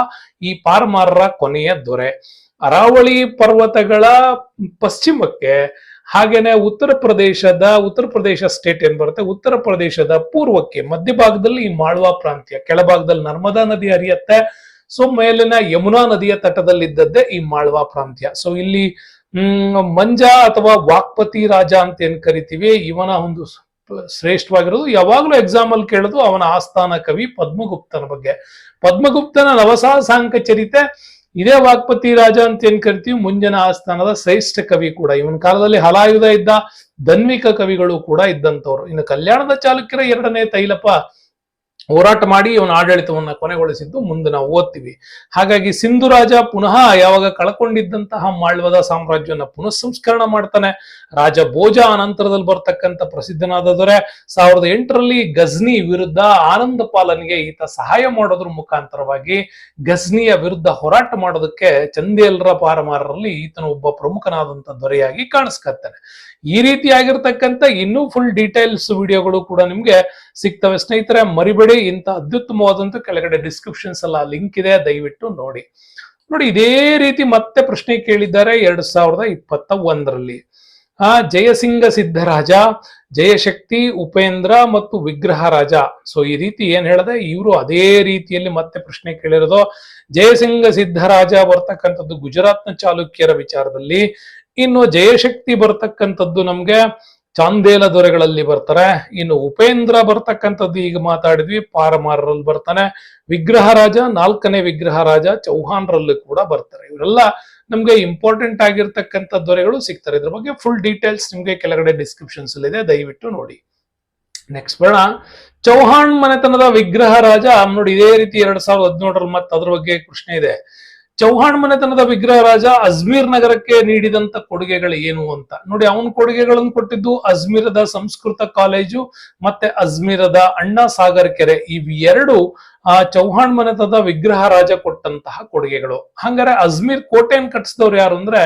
ಈ ಪಾರ್ಮಾರರ ಕೊನೆಯ ದೊರೆ. ಅರಾವಳಿ ಪರ್ವತಗಳ ಪಶ್ಚಿಮಕ್ಕೆ ಹಾಗೇನೆ ಉತ್ತರ ಪ್ರದೇಶದ, ಉತ್ತರ ಪ್ರದೇಶ ಸ್ಟೇಟ್ ಏನ್ ಬರುತ್ತೆ, ಉತ್ತರ ಪ್ರದೇಶದ ಪೂರ್ವಕ್ಕೆ ಮಧ್ಯಭಾಗದಲ್ಲಿ ಈ ಮಾಳ್ವಾ ಪ್ರಾಂತ್ಯ, ಕೆಳಭಾಗದಲ್ಲಿ ನರ್ಮದಾ ನದಿ ಹರಿಯತ್ತೆ. ಸೊ ಮೇಲಿನ ಯಮುನಾ ನದಿಯ ತಟದಲ್ಲಿದ್ದದ್ದೇ ಈ ಮಾಳ್ವಾ ಪ್ರಾಂತ್ಯ. ಸೊ ಇಲ್ಲಿ, ಹ್ಮ್, ಮಂಜ ಅಥವಾ ವಾಕ್ಪತಿ ರಾಜ ಅಂತ ಏನ್ ಕರಿತೀವಿ, ಇವನ ಒಂದು ಶ್ರೇಷ್ಠವಾಗಿರೋದು. ಯಾವಾಗಲೂ ಎಕ್ಸಾಮ್ ಅಲ್ಲಿ ಕೇಳೋದು ಅವನ ಆಸ್ಥಾನ ಕವಿ ಪದ್ಮಗುಪ್ತನ ಬಗ್ಗೆ. ಪದ್ಮಗುಪ್ತನ ನವಸಾಸಾಂಕ ಚರಿತೆ, ಇದೇ ವಾಕ್ಪತಿ ರಾಜ ಅಂತ ಏನ್ ಕರಿತೀವಿ, ಮುಂಜನ ಆಸ್ಥಾನದ ಶ್ರೇಷ್ಠ ಕವಿ ಕೂಡ. ಇವನ ಕಾಲದಲ್ಲಿ ಹಲಾಯುಧ ಇದ್ದ ಧನ್ವಿಕ ಕವಿಗಳು ಕೂಡ ಇದ್ದಂಥವ್ರು. ಇನ್ನು ಕಲ್ಯಾಣದ ಚಾಲುಕ್ಯರ ಎರಡನೇ ತೈಲಪ ಹೋರಾಟ ಮಾಡಿ ಇವನ ಆಡಳಿತವನ್ನ ಕೊನೆಗೊಳಿಸಿದ್ದು ಮುಂದೆ ನಾವು ಓದ್ತೀವಿ. ಹಾಗಾಗಿ ಸಿಂಧು ರಾಜ ಪುನಃ ಯಾವಾಗ ಕಳ್ಕೊಂಡಿದ್ದಂತಹ ಮಾಳ್ವದ ಸಾಮ್ರಾಜ್ಯವನ್ನ ಪುನಃ ಸಂಸ್ಕರಣ ಮಾಡ್ತಾನೆ. ರಾಜ ಭೋಜ ಅನಂತರದಲ್ಲಿ ಬರ್ತಕ್ಕಂಥ ಪ್ರಸಿದ್ಧನಾದ ದೊರೆ. ಸಾವಿರದ ಎಂಟರಲ್ಲಿ ಗಜ್ನಿ ವಿರುದ್ಧ ಆನಂದ ಪಾಲನ್ಗೆ ಈತ ಸಹಾಯ ಮಾಡೋದ್ರ ಮುಖಾಂತರವಾಗಿ ಗಜ್ನಿಯ ವಿರುದ್ಧ ಹೋರಾಟ ಮಾಡೋದಕ್ಕೆ ಚಂದೇಲ್ರ ಪಾರಮಾರರಲ್ಲಿ ಈತನ ಒಬ್ಬ ಪ್ರಮುಖನಾದಂತ ದೊರೆಯಾಗಿ ಕಾಣಿಸ್ಕತ್ತಾನೆ. ಈ ರೀತಿಯಾಗಿರ್ತಕ್ಕಂಥ ಇನ್ನೂ ಫುಲ್ ಡೀಟೇಲ್ಸ್ ವಿಡಿಯೋಗಳು ಕೂಡ ನಿಮ್ಗೆ ಸಿಗ್ತವೆ. ಸ್ನೇಹಿತರೆ, ಮರಿಬೇಡಿ, ಇಂಥ ಅತ್ಯುತ್ತಮವಾದಂತ ಕೆಳಗಡೆ ಡಿಸ್ಕ್ರಿಪ್ಷನ್ಸ್ ಎಲ್ಲ ಲಿಂಕ್ ಇದೆ, ದಯವಿಟ್ಟು ನೋಡಿ. ನೋಡಿ, ಇದೇ ರೀತಿ ಮತ್ತೆ ಪ್ರಶ್ನೆ ಕೇಳಿದ್ದಾರೆ ಎರಡ್ ಸಾವಿರದ ಇಪ್ಪತ್ತ ಒಂದರಲ್ಲಿ. ಆ ಜಯಸಿಂಗ ಸಿದ್ಧರಾಜ ಜಯಶಕ್ತಿ ಉಪೇಂದ್ರ ಮತ್ತು ವಿಗ್ರಹ ರಾಜ. ಸೊ ಈ ರೀತಿ ಏನ್ ಹೇಳದೆ, ಇವರು ಅದೇ ರೀತಿಯಲ್ಲಿ ಮತ್ತೆ ಪ್ರಶ್ನೆ ಕೇಳಿರೋದು. ಜಯಸಿಂಗ ಸಿದ್ಧರಾಜ ಬರ್ತಕ್ಕಂಥದ್ದು ಗುಜರಾತ್ನ ಚಾಲುಕ್ಯರ ವಿಚಾರದಲ್ಲಿ. ಇನ್ನು ಜಯಶಕ್ತಿ ಬರ್ತಕ್ಕಂಥದ್ದು ನಮ್ಗೆ ಚಾಂದೇಲ ದೊರೆಗಳಲ್ಲಿ ಬರ್ತಾರೆ. ಇನ್ನು ಉಪೇಂದ್ರ ಬರ್ತಕ್ಕಂಥದ್ದು ಈಗ ಮಾತಾಡಿದ್ವಿ, ಪಾರಮಾರರಲ್ಲಿ ಬರ್ತಾನೆ. ವಿಗ್ರಹ ರಾಜ, ನಾಲ್ಕನೇ ವಿಗ್ರಹ ರಾಜ ಚೌಹಾನ್ರಲ್ಲೂ ಕೂಡ ಬರ್ತಾರೆ. ಇವರೆಲ್ಲ ನಮ್ಗೆ ಇಂಪಾರ್ಟೆಂಟ್ ಆಗಿರ್ತಕ್ಕಂಥ ದೊರೆಗಳು ಸಿಗ್ತಾರೆ. ಇದ್ರ ಬಗ್ಗೆ ಫುಲ್ ಡೀಟೇಲ್ಸ್ ನಿಮ್ಗೆ ಕೆಳಗಡೆ ಡಿಸ್ಕ್ರಿಪ್ಷನ್ಸ್ ಅಲ್ಲಿ ಇದೆ. ದಯವಿಟ್ಟು ನೋಡಿ. ನೆಕ್ಸ್ಟ್ ಬರೋಣ. ಚೌಹಾಣ್ ಮನೆತನದ ವಿಗ್ರಹ ರಾಜ, ನೋಡಿ ಇದೇ ರೀತಿ ಎರಡ್ ಸಾವಿರದ ಹದಿನೇಳರಲ್ಲಿ ಮತ್ತೆ ಅದ್ರ ಬಗ್ಗೆ ಪ್ರಶ್ನೆ ಇದೆ. ಚೌಹಾಣ್ ಮನೆತನದ ವಿಗ್ರಹ ರಾಜ ಅಜ್ಮೀರ್ ನಗರಕ್ಕೆ ನೀಡಿದಂತ ಕೊಡುಗೆಗಳು ಏನು ಅಂತ. ನೋಡಿ, ಅವನ ಕೊಡುಗೆಗಳನ್ನು ಕೊಟ್ಟಿದ್ದು ಅಜ್ಮೀರದ ಸಂಸ್ಕೃತ ಕಾಲೇಜು ಮತ್ತೆ ಅಜ್ಮೀರದ ಅಣ್ಣಾ ಸಾಗರ್ ಕೆರೆ. ಇವೆರಡು ಆ, ಚೌಹಾಣ್ ಮನೆತನದ ವಿಗ್ರಹ ರಾಜ ಕೊಟ್ಟಂತಹ ಕೊಡುಗೆಗಳು. ಹಂಗಾರೆ ಅಜ್ಮೀರ್ ಕೋಟೆಯನ್ನು ಕಟ್ಟಿಸಿದವ್ರು ಯಾರು ಅಂದ್ರೆ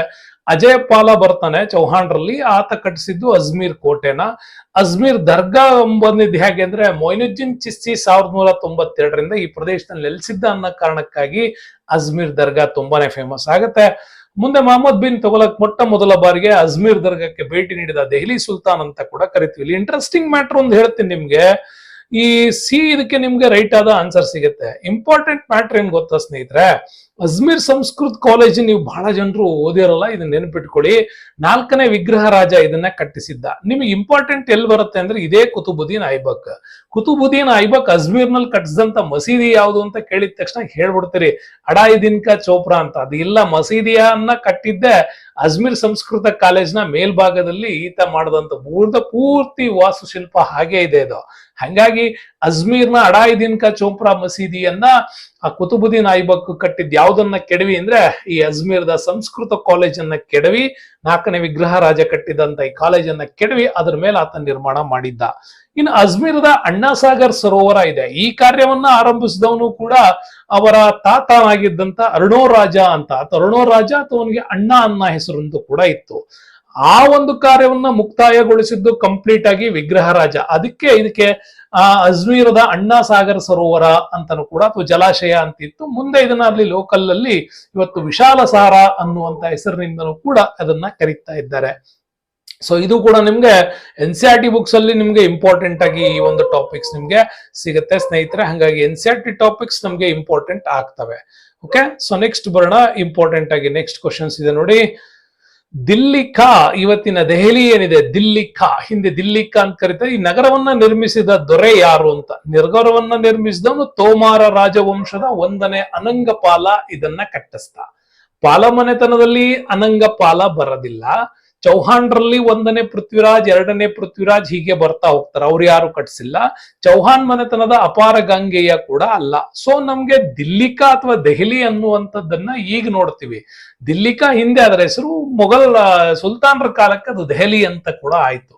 ಅಜಯ್ ಪಾಲ ಬರ್ತಾನೆ ಚೌಹಾಣ್ರಲ್ಲಿ. ಆತ ಕಟ್ಟಿಸಿದ್ದು ಅಜ್ಮೀರ್ ಕೋಟೆನ. ಅಜ್ಮೀರ್ ದರ್ಗಾ ಬಂದಿದ್ದು ಹೇಗೆ ಅಂದ್ರೆ ಮೊಯ್ನುದ್ದೀನ್ ಚಿಸ್ತಿ ಸಾವಿರದ ನೂರ ತೊಂಬತ್ತೆರಡರಿಂದ ಈ ಪ್ರದೇಶದಲ್ಲಿ ನೆಲೆಸಿದ್ದ ಅನ್ನೋ ಕಾರಣಕ್ಕಾಗಿ ಅಜ್ಮೀರ್ ದರ್ಗಾ ತುಂಬಾನೇ ಫೇಮಸ್ ಆಗುತ್ತೆ. ಮುಂದೆ ಮೊಹಮ್ಮದ್ ಬಿನ್ ತೊಗಲಕ್ ಮೊಟ್ಟ ಮೊದಲ ಬಾರಿಗೆ ಅಜ್ಮೀರ್ ದರ್ಗಾಕ್ಕೆ ಭೇಟಿ ನೀಡಿದ ದೆಹಲಿ ಸುಲ್ತಾನ್ ಅಂತ ಕೂಡ ಕರಿತೀವಿ. ಇಲ್ಲಿ ಇಂಟ್ರೆಸ್ಟಿಂಗ್ ಮ್ಯಾಟರ್ ಒಂದು ಹೇಳ್ತೀನಿ ನಿಮ್ಗೆ. ಈ ಸಿ ಇದಕ್ಕೆ ನಿಮ್ಗೆ ರೈಟ್ ಆದ ಆನ್ಸರ್ ಸಿಗುತ್ತೆ. ಇಂಪಾರ್ಟೆಂಟ್ ಮ್ಯಾಟ್ರ್ ಏನ್ ಗೊತ್ತಾ ಸ್ನೇಹಿತರೆ? ಅಜ್ಮೀರ್ ಸಂಸ್ಕೃತ್ ಕಾಲೇಜ್ ನೀವು ಬಹಳ ಜನರು ಓದಿರಲ್ಲ, ಇದನ್ನ ನೆನಪಿಟ್ಕೊಳ್ಳಿ. ನಾಲ್ಕನೇ ವಿಗ್ರಹ ರಾಜ ಇದನ್ನ ಕಟ್ಟಿಸಿದ್ದ. ನಿಮಗೆ ಇಂಪಾರ್ಟೆಂಟ್ ಎಲ್ಲಿ ಬರುತ್ತೆ ಅಂದ್ರೆ ಇದೇ ಕುತುಬುದ್ದೀನ್ ಐಬಕ್. ಕುತುಬುದ್ದೀನ್ ಐಬಕ್ ಅಜ್ಮೀರ್ನಲ್ಲಿ ಕಟ್ಟಿಸಿದಂತ ಮಸೀದಿ ಯಾವುದು ಅಂತ ಕೇಳಿದ ತಕ್ಷಣ ಹೇಳ್ಬಿಡ್ತೀರಿ ಅಡಾಯಿ ದಿನ್ಕ ಚೋಪ್ರಾ ಅಂತ. ಅದು ಇಲ್ಲ, ಮಸೀದಿಯನ್ನ ಕಟ್ಟಿದ್ದೆ ಅಜ್ಮೀರ್ ಸಂಸ್ಕೃತ ಕಾಲೇಜ್ನ ಮೇಲ್ಭಾಗದಲ್ಲಿ ಈತ ಮಾಡಿದಂತ ಪೂರ್ತ ಪೂರ್ತಿ ವಾಸ್ತುಶಿಲ್ಪ ಹಾಗೆ ಇದೆ ಇದು. ಹಂಗಾಗಿ ಅಜ್ಮೀರ್ನ ಅಡಾಯಿ ಕ ಚೋಪ್ರಾ ಮಸೀದಿಯನ್ನ ಆ ಕುತುಬುದ್ದೀನ್ ಐಬಕ್ ಕಟ್ಟಿದ್ ಯಾವ್ದನ್ನ ಕೆಡವಿ ಅಂದ್ರೆ ಈ ಅಜ್ಮೀರ್ದ ಸಂಸ್ಕೃತ ಕಾಲೇಜನ್ನ ಕೆಡವಿ, ನಾಲ್ಕನೇ ವಿಗ್ರಹ ರಾಜ ಕಟ್ಟಿದಂತ ಈ ಕಾಲೇಜನ್ನ ಕೆಡವಿ, ಅದರ ಮೇಲೆ ಆತ ನಿರ್ಮಾಣ ಮಾಡಿದ್ದ. ಇನ್ನು ಅಜ್ಮೀರದ ಅಣ್ಣಾಸಾಗರ್ ಸರೋವರ ಇದೆ. ಈ ಕಾರ್ಯವನ್ನ ಆರಂಭಿಸಿದವನು ಕೂಡ ಅವರ ತಾತನಾಗಿದ್ದಂತ ಅರುಣೋ ರಾಜ ಅಂತ ತರುಣೋರಾಜ ಅಥವಾ ಅವನಿಗೆ ಅಣ್ಣ ಅನ್ನ ಹೆಸರಂತೂ ಕೂಡ ಇತ್ತು. ಆ ಒಂದು ಕಾರ್ಯವನ್ನ ಮುಕ್ತಾಯಗೊಳಿಸಿದ್ದು ಕಂಪ್ಲೀಟ್ ಆಗಿ ವಿಗ್ರಹ ರಾಜ. ಅದಕ್ಕೆ ಇದಕ್ಕೆ, ಆ, ಅಜ್ಮೀರದ ಅಣ್ಣಾ ಸಾಗರ ಸರೋವರ ಅಂತಾನೂ ಕೂಡ, ಅಥವಾ ಜಲಾಶಯ ಅಂತಿತ್ತು. ಮುಂದೆ ಇದನ್ನ ಅಲ್ಲಿ ಲೋಕಲ್ ಅಲ್ಲಿ ಇವತ್ತು ವಿಶಾಲ ಸಾರ ಅನ್ನುವಂತ ಹೆಸರಿನಿಂದನೂ ಕೂಡ ಅದನ್ನ ಕರೀತಾ ಇದ್ದಾರೆ. ಸೊ ಇದು ಕೂಡ ನಿಮ್ಗೆ N C R T books ಅಲ್ಲಿ ನಿಮ್ಗೆ ಇಂಪಾರ್ಟೆಂಟ್ ಆಗಿ ಈ ಒಂದು ಟಾಪಿಕ್ಸ್ ನಿಮ್ಗೆ ಸಿಗುತ್ತೆ ಸ್ನೇಹಿತರೆ. ಹಾಗಾಗಿ N C R T topics ನಮ್ಗೆ ಇಂಪಾರ್ಟೆಂಟ್ ಆಗ್ತವೆ. ಓಕೆ ಸೊ ನೆಕ್ಸ್ಟ್ ಬರೋಣ. ಇಂಪಾರ್ಟೆಂಟ್ ಆಗಿ ನೆಕ್ಸ್ಟ್ ಕ್ವಶನ್ಸ್ ಇದೆ ನೋಡಿ. ದಿಲ್ಲಿ ಖಾ ಇವತ್ತಿನ ದೆಹಲಿ ಏನಿದೆ? ದಿಲ್ಲಿ ಖಾ ಹಿಂದೆ ದಿಲ್ಲಿ ಖಾ ಅಂತ ಕರೀತಾರೆ. ಈ ನಗರವನ್ನ ನಿರ್ಮಿಸಿದ ದೊರೆ ಯಾರು ಅಂತ? ನಗರವನ್ನ ನಿರ್ಮಿಸಿದವನು ತೋಮಾರ ರಾಜವಂಶದ ಒಂದನೇ ಅನಂಗಪಾಲ ಇದನ್ನ ಕಟ್ಟಿಸ್ತ ಪಾಲ ಮನೆತನದಲ್ಲಿ ಅನಂಗಪಾಲ ಬರೋದಿಲ್ಲ. ಚೌಹಾಣ್ರಲ್ಲಿ ಒಂದನೇ ಪೃಥ್ವಿರಾಜ್, ಎರಡನೇ ಪೃಥ್ವಿರಾಜ್ ಹೀಗೆ ಬರ್ತಾ ಹೋಗ್ತಾರೆ. ಅವ್ರು ಯಾರು ಕಟ್ಸಿಲ್ಲ. ಚೌಹಾನ್ ಮನೆತನದ ಅಪಾರ ಗಂಗೆಯ ಕೂಡ ಅಲ್ಲ. ಸೊ ನಮ್ಗೆ ದಿಲ್ಲಿಕಾ ಅಥವಾ ದೆಹಲಿ ಅನ್ನುವಂಥದ್ದನ್ನ ಈಗ ನೋಡ್ತೀವಿ. ದಿಲ್ಲಿಕಾ ಹಿಂದೆ ಅದರ ಹೆಸರು ಮೊಘಲ್ ಸುಲ್ತಾನ್ರ ಕಾಲಕ್ಕೆ ಅದು ದೆಹಲಿ ಅಂತ ಕೂಡ ಆಯ್ತು.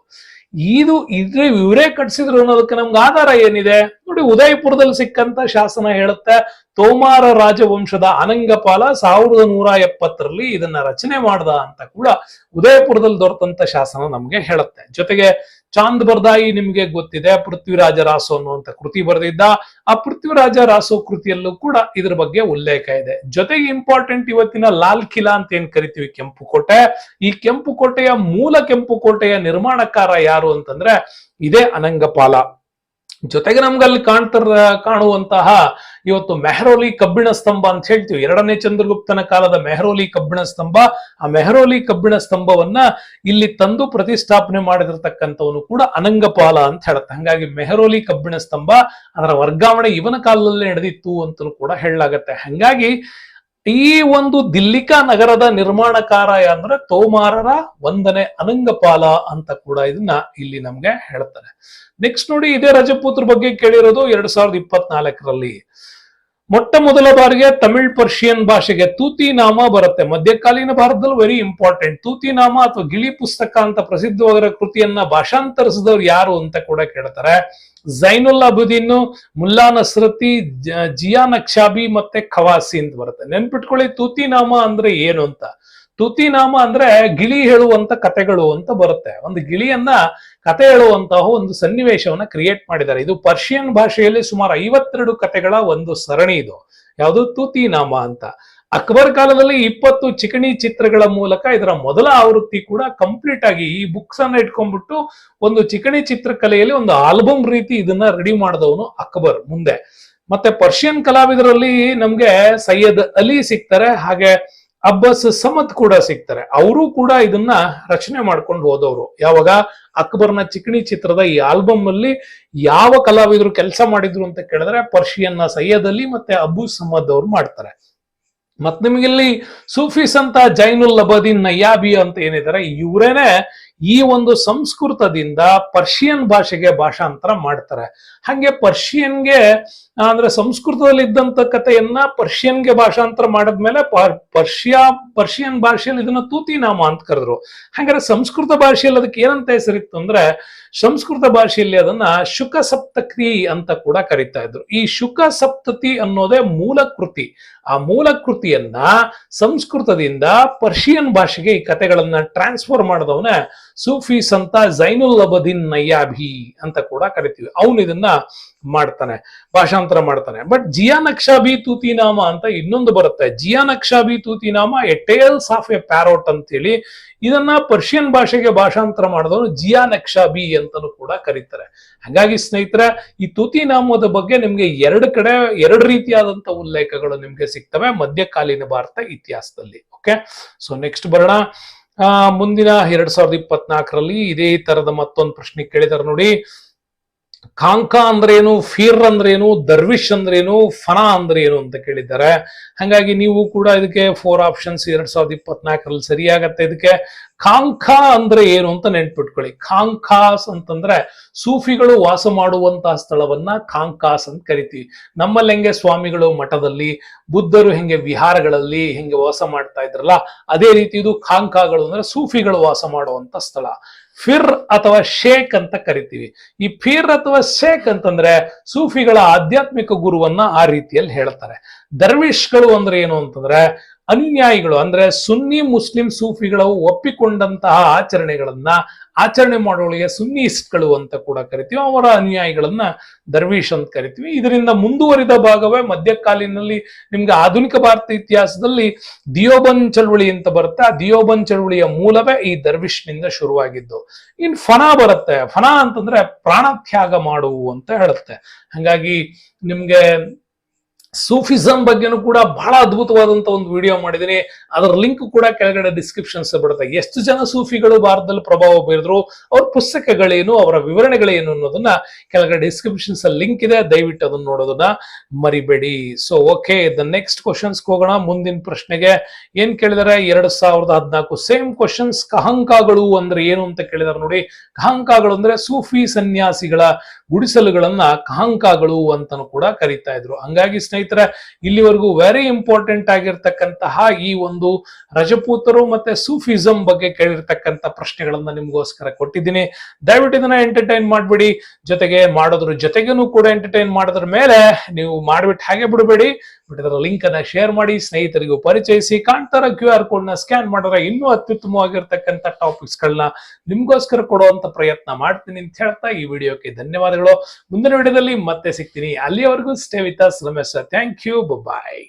ಇದು ಇದ್ರೆ ಇವರೇ ಕಟ್ಸಿದ್ರು ಅನ್ನೋದಕ್ಕೆ ನಮ್ಗೆ ಆಧಾರ ಏನಿದೆ? ನೋಡಿ, ಉದಯಪುರದಲ್ಲಿ ಸಿಕ್ಕಂತ ಶಾಸನ ಹೇಳುತ್ತೆ, ತೋಮಾರ ರಾಜವಂಶದ ಅನಂಗಪಾಲ ಸಾವಿರದ ನೂರ ಎಪ್ಪತ್ತರಲ್ಲಿ ಇದನ್ನ ರಚನೆ ಮಾಡ್ದ ಅಂತ ಕೂಡ ಉದಯಪುರದಲ್ಲಿ ದೊರೆತಂತ ಶಾಸನ ನಮ್ಗೆ ಹೇಳುತ್ತೆ. ಜೊತೆಗೆ ಚಾಂದ್ ಬರ್ದಾಯಿ ನಿಮ್ಗೆ ಗೊತ್ತಿದೆ ಪೃಥ್ವಿರಾಜ ರಾಸು ಅನ್ನುವಂತ ಕೃತಿ ಬರೆದಿದ್ದ. ಆ ಪೃಥ್ವಿರಾಜ ರಾಸು ಕೃತಿಯಲ್ಲೂ ಕೂಡ ಇದ್ರ ಬಗ್ಗೆ ಉಲ್ಲೇಖ ಇದೆ. ಜೊತೆಗೆ ಇಂಪಾರ್ಟೆಂಟ್ ಇವತ್ತಿನ ಲಾಲ್ ಕಿಲಾ ಅಂತ ಏನ್ ಕರಿತೀವಿ? ಕೆಂಪು ಕೋಟೆ ಈ ಕೆಂಪು ಕೋಟೆಯ ಮೂಲ ಕೆಂಪು ಕೋಟೆಯ ನಿರ್ಮಾಣಕಾರ ಯಾರು ಅಂತಂದ್ರೆ ಇದೇ ಅನಂಗಪಾಲ. ಜೊತೆಗೆ ನಮ್ಗೆ ಅಲ್ಲಿ ಕಾಣ್ತಾರ ಕಾಣುವಂತಹ ಇವತ್ತು ಮೆಹರೋಲಿ ಕಬ್ಬಿಣ ಸ್ತಂಭ ಅಂತ ಹೇಳ್ತೀವಿ. ಎರಡನೇ ಚಂದ್ರಗುಪ್ತನ ಕಾಲದ ಮೆಹರೋಲಿ ಕಬ್ಬಿಣ ಸ್ತಂಭ. ಆ ಮೆಹರೋಲಿ ಕಬ್ಬಿಣ ಸ್ತಂಭವನ್ನ ಇಲ್ಲಿ ತಂದು ಪ್ರತಿಷ್ಠಾಪನೆ ಮಾಡಿದಿರ್ತಕ್ಕಂಥವನು ಕೂಡ ಅನಂಗಪಾಲ ಅಂತ ಹೇಳುತ್ತೆ. ಹಂಗಾಗಿ ಮೆಹರೋಲಿ ಕಬ್ಬಿಣ ಸ್ತಂಭ ಅದರ ವರ್ಗಾವಣೆ ಇವನ ಕಾಲದಲ್ಲೇ ನಡೆದಿತ್ತು ಅಂತಲೂ ಕೂಡ ಹೇಳಲಾಗತ್ತೆ. ಹಂಗಾಗಿ ಈ ಒಂದು ದಿಲ್ಲಿಕಾ ನಗರದ ನಿರ್ಮಾಣಕಾರ ಅಂದ್ರೆ ತೋಮಾರರ ಒಂದನೇ ಅನಂಗಪಾಲ ಅಂತ ಕೂಡ ಇದನ್ನ ಇಲ್ಲಿ ನಮ್ಗೆ ಹೇಳ್ತಾರೆ. ನೆಕ್ಸ್ಟ್ ನೋಡಿ ಇದೇ ರಜಪೂತ್ರ ಬಗ್ಗೆ ಕೇಳಿರೋದು ಎರಡ್ ಸಾವಿರದ ಇಪ್ಪತ್ನಾಲ್ಕರಲ್ಲಿ. ಮೊಟ್ಟ ಮೊದಲ ಬಾರಿಗೆ ತಮಿಳ್ ಪರ್ಷಿಯನ್ ಭಾಷೆಗೆ ತೂತಿ ನಾಮ ಬರುತ್ತೆ. ಮಧ್ಯಕಾಲೀನ ಭಾರತದಲ್ಲಿ ವೆರಿ ಇಂಪಾರ್ಟೆಂಟ್ ತೂತಿ ನಾಮ ಅಥವಾ ಗಿಳಿ ಪುಸ್ತಕ ಅಂತ ಪ್ರಸಿದ್ಧವಾದ ಕೃತಿಯನ್ನ ಭಾಷಾಂತರಿಸಿದವ್ರು ಯಾರು ಅಂತ ಕೂಡ ಕೇಳ್ತಾರೆ. ಝೈನುಲ್ ಅಬುದೀನ್, ಮುಲ್ಲಾ ನಸ್ರತಿ ಜಿಯಾ ನಕ್ಷಾಬಿ ಮತ್ತೆ ಖವಾಸಿ ಅಂತ ಬರುತ್ತೆ. ನೆನ್ಪಿಟ್ಕೊಳ್ಳಿ ತೂತಿ ನಾಮ ಅಂದ್ರೆ ಏನು ಅಂತ? ತೂತಿ ನಾಮ ಅಂದ್ರೆ ಗಿಳಿ ಹೇಳುವಂತ ಕತೆಗಳು ಅಂತ ಬರುತ್ತೆ. ಒಂದು ಗಿಳಿಯನ್ನ ಕತೆ ಹೇಳುವಂತಹ ಒಂದು ಸನ್ನಿವೇಶವನ್ನ ಕ್ರಿಯೇಟ್ ಮಾಡಿದ್ದಾರೆ. ಇದು ಪರ್ಷಿಯನ್ ಭಾಷೆಯಲ್ಲಿ ಸುಮಾರು ಐವತ್ತೆರಡು ಕತೆಗಳ ಒಂದು ಸರಣಿ ಇದು. ಯಾವುದು? ತುತಿನಾಮ ಅಂತ. ಅಕ್ಬರ್ ಕಾಲದಲ್ಲಿ ಇಪ್ಪತ್ತು ಚಿಕಣಿ ಚಿತ್ರಗಳ ಮೂಲಕ ಇದರ ಮೊದಲ ಆವೃತ್ತಿ ಕೂಡ ಕಂಪ್ಲೀಟ್ ಆಗಿ ಈ ಬುಕ್ಸ್ ಅನ್ನ ಇಟ್ಕೊಂಡ್ಬಿಟ್ಟು ಒಂದು ಚಿಕಣಿ ಚಿತ್ರಕಲೆಯಲ್ಲಿ ಒಂದು ಆಲ್ಬಮ್ ರೀತಿ ಇದನ್ನ ರೆಡಿ ಮಾಡಿದವನು ಅಕ್ಬರ್ ಮುಂದೆ. ಮತ್ತೆ ಪರ್ಷಿಯನ್ ಕಲಾವಿದರಲ್ಲಿ ನಮ್ಗೆ ಸೈಯದ್ ಅಲಿ ಸಿಗ್ತಾರೆ. ಹಾಗೆ ಅಬ್ಬಸ್ ಸಮದ್ ಕೂಡ ಸಿಗ್ತಾರೆ. ಅವರು ಕೂಡ ಇದನ್ನ ರಚನೆ ಮಾಡ್ಕೊಂಡು ಹೋದವರು. ಯಾವಾಗ? ಅಕ್ಬರ್ನ ಚಿಕಣಿ ಚಿತ್ರದ ಈ ಆಲ್ಬಮ್ ಅಲ್ಲಿ ಯಾವ ಕಲಾವಿದರು ಕೆಲಸ ಮಾಡಿದ್ರು ಅಂತ ಕೇಳಿದ್ರೆ ಪರ್ಷಿಯನ್ನ ಸೈಯದ್ ಅಲಿ ಮತ್ತೆ ಅಬು ಸಮದ್ ಅವರು ಮಾಡ್ತಾರೆ. ಮತ್ ನಿಮಗಿಲ್ಲಿ ಸೂಫಿಸ್ ಅಂತ ಜೈನುಲ್ ಅಬದೀನ್ ನಯ್ಯಾಬಿ ಅಂತ ಏನಿದ್ದಾರೆ ಇವರೇನೆ ಈ ಒಂದು ಸಂಸ್ಕೃತದಿಂದ ಪರ್ಷಿಯನ್ ಭಾಷೆಗೆ ಭಾಷಾಂತರ ಮಾಡ್ತಾರೆ. ಹಂಗೆ ಪರ್ಷಿಯನ್ಗೆ, ಅಂದ್ರೆ ಸಂಸ್ಕೃತದಲ್ಲಿ ಇದ್ದಂತ ಕಥೆಯನ್ನ ಪರ್ಷಿಯನ್ಗೆ ಭಾಷಾಂತರ ಮಾಡಿದ್ಮೇಲೆ ಪರ್ಷಿಯಾ, ಪರ್ಷಿಯನ್ ಭಾಷೆಯಲ್ಲಿ ಇದನ್ನ ತೂತಿನಾಮ ಅಂತ ಕರೆದ್ರು. ಹಾಗಾದ್ರೆ ಸಂಸ್ಕೃತ ಭಾಷೆಯಲ್ಲಿ ಅದಕ್ಕೆ ಏನಂತ ಹೆಸರಿತ್ತು ಅಂದ್ರೆ ಸಂಸ್ಕೃತ ಭಾಷೆಯಲ್ಲಿ ಅದನ್ನ ಶುಕ ಸಪ್ತಕ್ರಿ ಅಂತ ಕೂಡ ಕರೀತಾ ಇದ್ರು. ಈ ಶುಕ ಸಪ್ತತಿ ಅನ್ನೋದೇ ಮೂಲ ಕೃತಿ. ಆ ಮೂಲ ಕೃತಿಯನ್ನ ಸಂಸ್ಕೃತದಿಂದ ಪರ್ಷಿಯನ್ ಭಾಷೆಗೆ ಈ ಕಥೆಗಳನ್ನ ಟ್ರಾನ್ಸ್ಫರ್ ಮಾಡಿದವನ ಸೂಫೀಸ್ ಅಂತ ಜೈನುಲ್ ಅಬದಿನ್ ನಯ್ಯಾಭಿ ಅಂತ ಕೂಡ ಕರಿತೀವಿ. ಅವನು ಇದನ್ನ ಮಾಡ್ತಾನೆ, ಭಾಷಾಂತರ ಮಾಡ್ತಾನೆ. ಬಟ್ ಜಿಯಾ ನಕ್ಷಾಬಿ ತೂತಿನಾಮ ಅಂತ ಇನ್ನೊಂದು ಬರುತ್ತೆ. Ziya Nakhshabi Tutinama a tales of a parrot ಅಂತ ಹೇಳಿ ಇದನ್ನ ಪರ್ಷಿಯನ್ ಭಾಷೆಗೆ ಭಾಷಾಂತರ ಮಾಡಿದವರು ಜಿಯಾ ನಕ್ಷಾಬಿ ಅಂತಲೂ ಕೂಡ ಕರೀತಾರೆ. ಹಾಗಾಗಿ ಸ್ನೇಹಿತರೆ, ಈ ತೂತಿನಾಮದ ಬಗ್ಗೆ ನಿಮ್ಗೆ ಎರಡು ಕಡೆ, ಎರಡು ರೀತಿಯಾದಂತ ಉಲ್ಲೇಖಗಳು ನಿಮ್ಗೆ ಸಿಗ್ತವೆ ಮಧ್ಯಕಾಲೀನ ಭಾರತ ಇತಿಹಾಸದಲ್ಲಿ. ಓಕೆ ಸೊ ನೆಕ್ಸ್ಟ್ ಬರೋಣ. ಮುಂದಿನ ಎರಡ್ ಸಾವಿರದ ಇಪ್ಪತ್ನಾಲ್ಕರಲ್ಲಿ ಇದೇ ತರದ ಮತ್ತೊಂದು ಪ್ರಶ್ನೆ ಕೇಳಿದಾರೆ ನೋಡಿ. ಕಾಂಕ ಅಂದ್ರೇನು, ಫೀರ್ ಅಂದ್ರೇನು, ದರ್ವಿಶ್ ಅಂದ್ರೇನು, ಫನಾ ಅಂದ್ರೆ ಏನು ಅಂತ ಕೇಳಿದ್ದಾರೆ. ಹಾಗಾಗಿ ನೀವು ಕೂಡ ಇದಕ್ಕೆ ಫೋರ್ ಆಪ್ಷನ್ಸ್ ಎರಡ್ ಸಾವಿರದ ಇಪ್ಪತ್ನಾಲ್ಕರಲ್ಲಿ ಸರಿಯಾಗತ್ತೆ. ಇದಕ್ಕೆ ಕಾಂಕ ಅಂದ್ರೆ ಏನು ಅಂತ ನೆನ್ಪಿಟ್ಕೊಳ್ಳಿ. ಕಾಂಕಾಸ್ ಅಂತಂದ್ರೆ ಸೂಫಿಗಳು ವಾಸ ಮಾಡುವಂತಹ ಸ್ಥಳವನ್ನ ಕಾಂಕಾಸ್ ಅಂತ ಕರಿತೀವಿ. ನಮ್ಮಲ್ಲಿ ಹೆಂಗೆ ಸ್ವಾಮಿಗಳು ಮಠದಲ್ಲಿ, ಬುದ್ಧರು ಹೆಂಗೆ ವಿಹಾರಗಳಲ್ಲಿ ಹೆಂಗೆ ವಾಸ ಮಾಡ್ತಾ ಇದ್ರಲ್ಲ, ಅದೇ ರೀತಿ ಇದು ಕಾಂಕಾಗಳು ಅಂದ್ರೆ ಸೂಫಿಗಳು ವಾಸ ಮಾಡುವಂತ ಸ್ಥಳ. ಫಿರ್ ಅಥವಾ ಶೇಖ್ ಅಂತ ಕರಿತೀವಿ. ಈ ಫಿರ್ ಅಥವಾ ಶೇಖ್ ಅಂತಂದ್ರೆ ಸೂಫಿಗಳ ಆಧ್ಯಾತ್ಮಿಕ ಗುರುವನ್ನ ಆ ರೀತಿಯಲ್ಲಿ ಹೇಳ್ತಾರೆ. ದರ್ವಿಶ್ಗಳು ಅಂದ್ರೆ ಏನು ಅಂತಂದ್ರೆ ಅನುಯಾಯಿಗಳು ಅಂದ್ರೆ ಸುನ್ನಿ ಮುಸ್ಲಿಂ ಸೂಫಿಗಳು ಒಪ್ಪಿಕೊಂಡಂತಹ ಆಚರಣೆಗಳನ್ನ ಆಚರಣೆ ಮಾಡೋಳಿಗೆ ಸುನ್ನಿಸ್ಟ್ಗಳು ಅಂತ ಕೂಡ ಕರಿತೀವಿ. ಅವರ ಅನುಯಾಯಿಗಳನ್ನ ದರ್ವೀಶ್ ಅಂತ ಕರಿತೀವಿ. ಇದರಿಂದ ಮುಂದುವರಿದ ಭಾಗವೇ ಮಧ್ಯಕಾಲೀನಲ್ಲಿ ನಿಮ್ಗೆ ಆಧುನಿಕ ಭಾರತ ಇತಿಹಾಸದಲ್ಲಿ ದಿಯೋಬನ್ ಚಳುವಳಿ ಅಂತ ಬರುತ್ತೆ ಆ ದಿಯೋಬನ್ ಚಳುವಳಿಯ ಮೂಲವೇ ಈ ದರ್ವಿಷ್ನಿಂದ ಶುರುವಾಗಿದ್ದು. ಇನ್ ಫನಾ ಬರುತ್ತೆ. ಫನಾ ಅಂತಂದ್ರೆ ಪ್ರಾಣತ್ಯಾಗ ಮಾಡುವು ಅಂತ ಹೇಳುತ್ತೆ. ಹಂಗಾಗಿ ನಿಮ್ಗೆ ಸೂಫಿಸಂ ಬಗ್ಗೆನೂ ಕೂಡ ಬಹಳ ಅದ್ಭುತವಾದಂತ ಒಂದು ವಿಡಿಯೋ ಮಾಡಿದ್ದೀನಿ. ಅದರ ಲಿಂಕ್ ಕೂಡ ಕೆಳಗಡೆ ಡಿಸ್ಕ್ರಿಪ್ಷನ್ಸ್ ಬಿಡುತ್ತೆ ಎಷ್ಟು ಜನ ಸೂಫಿಗಳು ಭಾರತದಲ್ಲಿ ಪ್ರಭಾವ ಬೀರಿದ್ರು, ಅವ್ರ ಪುಸ್ತಕಗಳೇನು, ಅವರ ವಿವರಣೆಗಳೇನು ಅನ್ನೋದನ್ನ ಕೆಳಗಡೆ ಡಿಸ್ಕ್ರಿಪ್ಷನ್ಸ್ ಲಿಂಕ್ ಇದೆ. ದಯವಿಟ್ಟು ಅದನ್ನ ನೋಡೋದನ್ನ ಮರಿಬೇಡಿ. So okay the next questions ಹೋಗೋಣ. ಮುಂದಿನ ಪ್ರಶ್ನೆಗೆ ಏನ್ ಕೇಳಿದಾರೆ? ಎರಡ್ ಸಾವಿರದ ಹದಿನಾಲ್ಕು ಸೇಮ್ ಕ್ವಶನ್ಸ್ ಕಹಂಕಗಳು ಅಂದ್ರೆ ಏನು ಅಂತ ಕೇಳಿದಾರೆ ನೋಡಿ. ಕಹಂಕಾಗಳು ಅಂದ್ರೆ ಸೂಫಿ ಸನ್ಯಾಸಿಗಳ ಗುಡಿಸಲುಗಳನ್ನ ಕಹಂಕಾಗಳು ಅಂತಾನೂ ಕೂಡ ಕರೀತಾ ಇದ್ರು. ಹಂಗಾಗಿ ಸ್ನೇಹಿತರೆ, ಇಲ್ಲಿವರೆಗೂ ವೆರಿ ಇಂಪಾರ್ಟೆಂಟ್ ಆಗಿರ್ತಕ್ಕಂತಹ ಈ ಒಂದು ರಜಪೂತರು ಮತ್ತೆ ಸೂಫಿಸಂ ಬಗ್ಗೆ ಕೇಳಿರ್ತಕ್ಕಂಥ ಪ್ರಶ್ನೆಗಳನ್ನ ನಿಮ್ಗೋಸ್ಕರ ಕೊಟ್ಟಿದ್ದೀನಿ. ದಯವಿಟ್ಟು ಇದನ್ನ ಎಂಟರ್ಟೈನ್ ಮಾಡ್ಬಿಡಿ. ಜೊತೆಗೆ ಮಾಡೋದ್ರ ಜೊತೆಗೂ ಕೂಡ ಎಂಟರ್ಟೈನ್ ಮಾಡೋದ್ರ ಮೇಲೆ ನೀವು ಮಾಡ್ಬಿಟ್ಟು ಹಾಗೆ ಬಿಡಬೇಡಿ. ಬಟ್ ಇದರ ಲಿಂಕ್ ಅನ್ನ ಶೇರ್ ಮಾಡಿ, ಸ್ನೇಹಿತರಿಗೂ ಪರಿಚಯಿಸಿ. ಕಾಣ್ತಾರ ಕ್ಯೂ ಆರ್ ಕೋಡ್ನ ಸ್ಕ್ಯಾನ್ ಮಾಡಿದ್ರೆ ಇನ್ನೂ ಅತ್ಯುತ್ತಮವಾಗಿರ್ತಕ್ಕಂಥ ಟಾಪಿಕ್ಸ್ ಗಳನ್ನ ನಿಮ್ಗೋಸ್ಕರ ಕೊಡುವಂತ ಪ್ರಯತ್ನ ಮಾಡ್ತೀನಿ ಅಂತ ಹೇಳ್ತಾ ಈ ವಿಡಿಯೋಕ್ಕೆ ಧನ್ಯವಾದಗಳು. ಮುಂದಿನ ವಿಡಿಯೋದಲ್ಲಿ ಮತ್ತೆ ಸಿಗ್ತೀನಿ. ಅಲ್ಲಿಯವರೆಗೂ stay with us Ramesh thank you bye